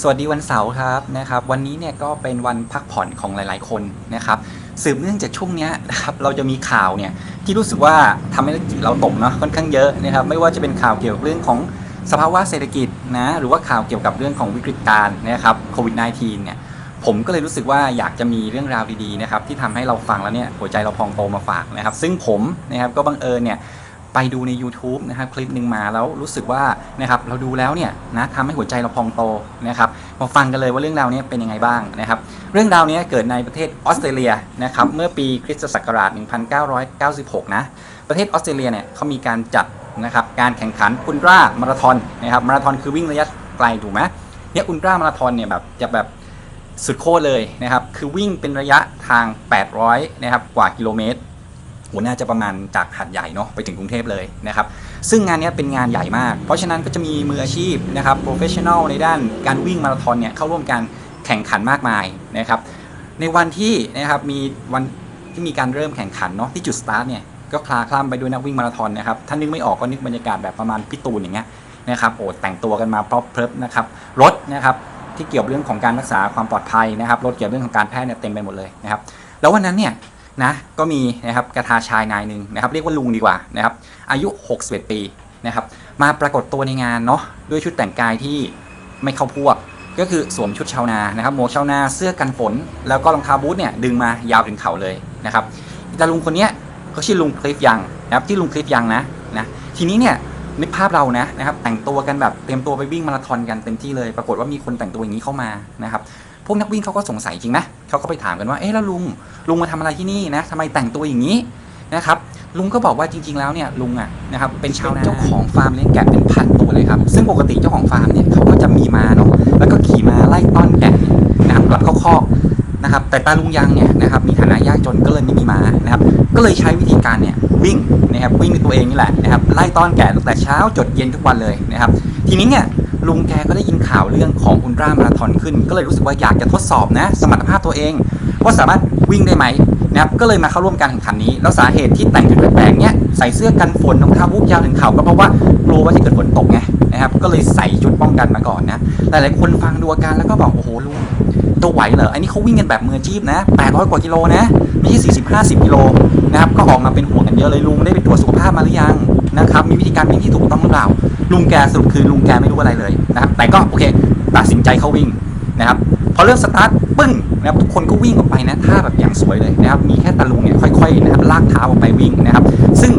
สวัสดีวันเสาร์ครับนะครับวันนี้เนี่ยก็เป็นวันพักผ่อนของหลาย ๆ คนนะครับสืบเนื่องจากช่วงนี้นะครับเราจะมีข่าวเนี่ยที่รู้สึกว่าทำให้เราตกเนาะค่อนข้างเยอะนะครับไม่ว่าจะเป็นข่าวเกี่ยวกับเรื่องของสภาวะเศรษฐกิจนะหรือว่าข่าวเกี่ยวกับเรื่องของวิกฤตการณ์นะครับโควิด -19 เนี่ยผมก็เลยรู้สึกว่าอยากจะมีเรื่องราวดีๆนะครับที่ทำให้เราฟังแล้วเนี่ยหัวใจเราพองโตมาฝากนะครับ ซึ่งผมนะครับก็บังเอิญเนี่ย ไปดูใน YouTube นะครับคลิปหนึ่งมาแล้วรู้สึกว่านะครับเราดูแล้วเนี่ยนะทำให้หัวใจเราพองโตนะครับมาฟังกันเลยว่าเรื่องราวนี้เป็นยังไงบ้างนะครับ เรื่องราวนี้เกิดในประเทศออสเตรเลียนะครับเมื่อปีคริสตศักราช 1996 นะประเทศออสเตรเลียเนี่ยเขามีการจัดนะครับการแข่งขันอุลตร้ามาราธอนนะครับมาราธอนคือวิ่งระยะไกลถูกไหมเนี่ยอุลตร้ามาราธอนเนี่ยแบบจะแบบสุดโคตรเลยนะครับคือวิ่งเป็นระยะทาง 800 นะครับกว่ากิโลเมตร โหน่าจะประมาณจากหัดใหญ่เนาะไปถึงกรุงเทพเลยนะครับ ซึ่งงานนี้เป็นงานใหญ่มาก เพราะฉะนั้นก็จะมีมืออาชีพนะครับโปรเฟชชั่นอลในด้านการวิ่งมาราธอนเนี่ยเข้าร่วมการแข่งขันมากมายนะครับ ในวันที่นะครับมีวันที่มีการเริ่มแข่งขันเนาะที่จุดสตาร์ทเนี่ยก็คลาคล่ำไปด้วยนักวิ่งมาราธอนนะครับถ้านึกไม่ออกก็นึกบรรยากาศแบบประมาณพี่ตูนอย่างเงี้ยนะครับโอ้แต่งตัวกันมาพร้อมเพลิบนะครับรถนะครับที่เกี่ยวเรื่องของการรักษาความปลอดภัยนะครับรถเกี่ยวเรื่องของการแพทย์เนี่ยเต็มไปหมดเลยนะครับแล้ววันนั้นเนี่ย นะก็มีนะครับกระทาชายนายหนึ่งนะครับเรียกว่าลุงดีกว่านะครับอายุ 61 ปีนะครับมาปรากฏตัวในงานเนาะด้วยชุดแต่งกายที่ไม่เข้าพวก ก็คือสวมชุดชาวนานะครับหมวกชาวนาเสื้อกันฝน แล้วก็รองเท้าบูทเนี่ยดึงมายาวถึงเข่าเลยนะครับแต่ลุงคนนี้เขาชื่อลุงคลิฟยังนะครับที่ลุงคลิฟยังนะนะทีนี้เนี่ยนึกภาพเรานะนะครับแต่งตัวกันแบบเตรียมตัวไปวิ่งมาราธอนกันเต็มที่เลย ปรากฏว่ามีคนแต่งตัวอย่างนี้เข้ามานะครับ พวกนักวิ่งเขาก็สงสัยจริงนะเขาก็ไปถามกันว่าเอ๊ะแล้วลุงลุงมาทำอะไรที่นี่นะทำไมแต่งตัวอย่างนี้นะครับลุงก็บอกว่าจริง ๆ แล้วเนี่ยลุงอะนะครับเป็นชาวนาเจ้าของฟาร์มเลี้ยงแกะเป็นพันตัวเลยครับ ซึ่งปกติเจ้าของฟาร์มเนี่ยเขาก็จะมีมาเนาะแล้วก็ขี่มาไล่ต้อนแกะนะครับกลับเข้าคอกนะครับแต่ตาลุงยังเนี่ยนะครับมีฐานะยากจนก็เลยไม่มีมานะครับก็เลยใช้วิธีการเนี่ย วิ่งนะครับวิ่งในตัวเองนี่แหละนะครับไล่ต้อนแกะตั้งแต่เช้าจดเย็นทุกวันเลยนะครับ ทีนี้เนี่ยลุงแกก็ได้ยินข่าวเรื่องของอุลตร้ามาราธอนขึ้น ก็เลยรู้สึกว่าอยากจะทดสอบนะสมรรถภาพตัวเอง ว่าสามารถวิ่งได้ไหมนะครับก็เลยมาเข้าร่วมการแข่งขันนี้ แล้วสาเหตุที่แต่งชุดแปลกๆเนี่ยใส่เสื้อกันฝนรองเท้าบูทยาวถึงเข่าก็เพราะว่ากลัวว่าจะเกิดฝนตกไงนะครับก็เลยใส่ชุดป้องกันมาก่อนนะหลายๆคนฟังดูอาการแล้วก็บอกโอ้โหลุง ตัวไหวเหรออันนี้เขาวิ่งกันแบบมืออาชีพนะ 800 กว่ากิโลนะ ไม่ใช่ 40 50 กิโลนะครับ ก็ออกมาเป็นห่วงกันเยอะเลยลุงได้ไปตรวจสุขภาพมาหรือยังนะครับ มีวิธีการวิ่งที่ถูกต้องหรือเปล่า ลุงแกสรุปคือลุงแกไม่รู้อะไรเลยนะครับ แต่ก็โอเค ตัดสินใจเข้าวิ่งนะครับ พอเริ่มสตาร์ทปึ้งนะครับทุกคนก็วิ่งออกไปนะท่าแบบอย่างสวยเลยนะครับ มีแค่ตาลุงเนี่ยค่อยๆนะครับลากเท้าออกไปวิ่งนะครับ ซึ่ง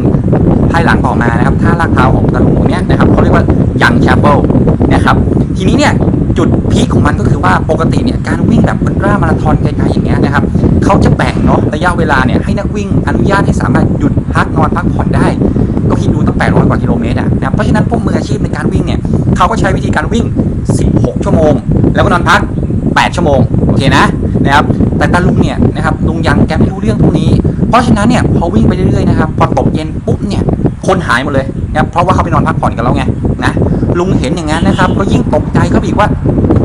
ภายหลังต่อมานะครับท่าลากเท้าของตาลุงเนี้ยนะครับเขาเรียกว่ายังแชปเปิลนะครับ นี้เนี่ยจุดพีคของมันก็คือว่าปกติเนี่ยการวิ่งแบบอุลตร้ามาราธอนไกลๆอย่างเงี้ยนะครับเขาจะแบ่งเนาะระยะเวลาเนี่ยให้นักวิ่งอนุญาตให้สามารถหยุดพักนอนพักผ่อนได้ ก็คิดดูตั้ง 800 กว่ากิโลเมตรอะนะเพราะฉะนั้นพวกมืออาชีพในการวิ่งเนี่ยเขาก็ใช้วิธีการวิ่ง 16 ชั่วโมง แล้วก็นอนพัก 8 ชั่วโมงโอเคนะนะครับแต่ตาลุงเนี่ยนะครับลุงยังแกไม่รู้เรื่องพวกนี้ เพราะฉะนั้นเนี่ยพอวิ่งไปเรื่อยๆนะครับพอตกเย็นปุ๊บเนี่ยคนหายหมดเลยนะเพราะว่าเขาไปนอนพักผ่อนกันแล้วไง ลุงเห็นอย่างนั้นนะครับ ก็ยิ่งตกใจเขาอีกว่า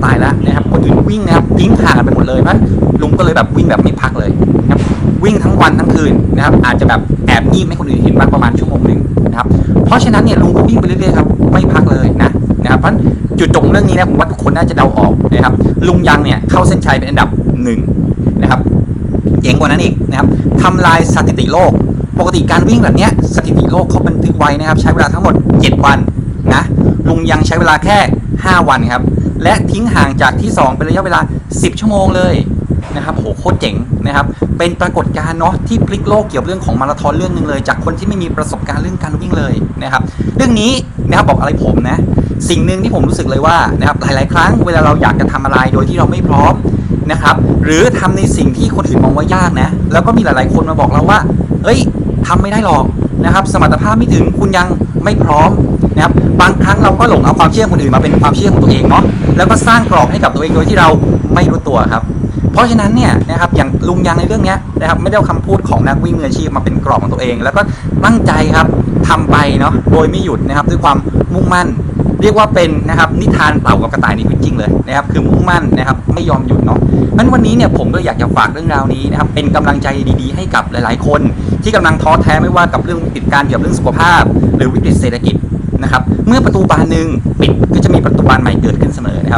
ตายแล้วนะครับ คนอื่นวิ่งนะครับทิ้งห่างกันไปหมดเลยเพราะลุงก็เลยแบบวิ่งแบบไม่พักเลยนะครับวิ่งทั้งวันทั้งคืนนะครับ อาจจะแบบแอบงีบให้คนอื่นเห็นบ้างประมาณชั่วโมงหนึ่งนะครับ เพราะฉะนั้นเนี่ยลุงก็วิ่งไปเรื่อยๆครับไม่พักเลยนะนะครับเพราะจุดจบเรื่องนี้นะผมว่าทุกคนน่าจะเดาออกนะครับ ลุงยังเนี่ยเข้าเส้นชัยเป็นอันดับหนึ่งนะครับเจ๋งกว่านั้นอีกนะครับทำลายสถิติโลก ปกติการวิ่งแบบเนี้ยสถิติโลกเขาบันทึกไว้นะครับ ใช้เวลาทั้งหมด 7 วัน ลุงยังใช้เวลาแค่ 5 วันครับ และทิ้งห่างจากที่ 2 เป็นระยะเวลา 10 ชั่วโมงเลยนะครับโหโคตรเจ๋งนะครับ เป็นปรากฏการณ์เนาะที่พลิกโลกเกี่ยวกับเรื่องของมาราธอนเรื่องหนึ่งเลย จากคนที่ไม่มีประสบการณ์เรื่องการวิ่งเลยนะครับ เรื่องนี้นะครับบอกอะไรผมนะ สิ่งหนึ่งที่ผมรู้สึกเลยว่านะครับหลาย ๆ ครั้งเวลาเราอยากจะทำอะไรโดยที่เราไม่พร้อมนะครับ หรือทำในสิ่งที่คนอื่นมองว่ายากนะ แล้วก็มีหลาย ๆ คนมาบอกเราว่า เอ้ยทำไม่ได้หรอกนะครับ สมรรถภาพไม่ถึงคุณยังไม่พร้อม นะครับบางครั้งเราก็หลงเอาความเชื่อคนอื่นมาเป็นความเชื่อของตัวเองเนาะแล้วก็สร้างกรอบให้กับตัวเองโดยที่เราไม่รู้ตัวครับ เพราะฉะนั้นเนี่ยนะครับอย่างลุงยังในเรื่องนี้นะครับไม่ได้เอาคำพูดของนักวิ่งมืออาชีพมาเป็นกรอบของตัวเอง แล้วก็ตั้งใจครับทำไปเนาะโดยไม่หยุดนะครับด้วยความมุ่งมั่น เรียกว่าเป็นนะครับนิทานเต่ากับกระต่ายในชีวิตจริงเลยนะครับคือมุ่งมั่นนะครับไม่ยอมหยุดเนาะนั้นวันนี้เนี่ยผมก็อยากจะฝากเรื่องราวนี้นะครับเป็นกำลังใจดีๆให้กับหลายๆคน ที่กำลังท้อแท้ไม่ว่ากับเรื่องวิกฤตการเกี่ยวกับเรื่องสุขภาพ หรือวิกฤตเศรษฐกิจ นะครับ เมื่อประตูบานหนึ่งปิดก็จะมีประตูบานใหม่เกิดขึ้นเสมอนะครับ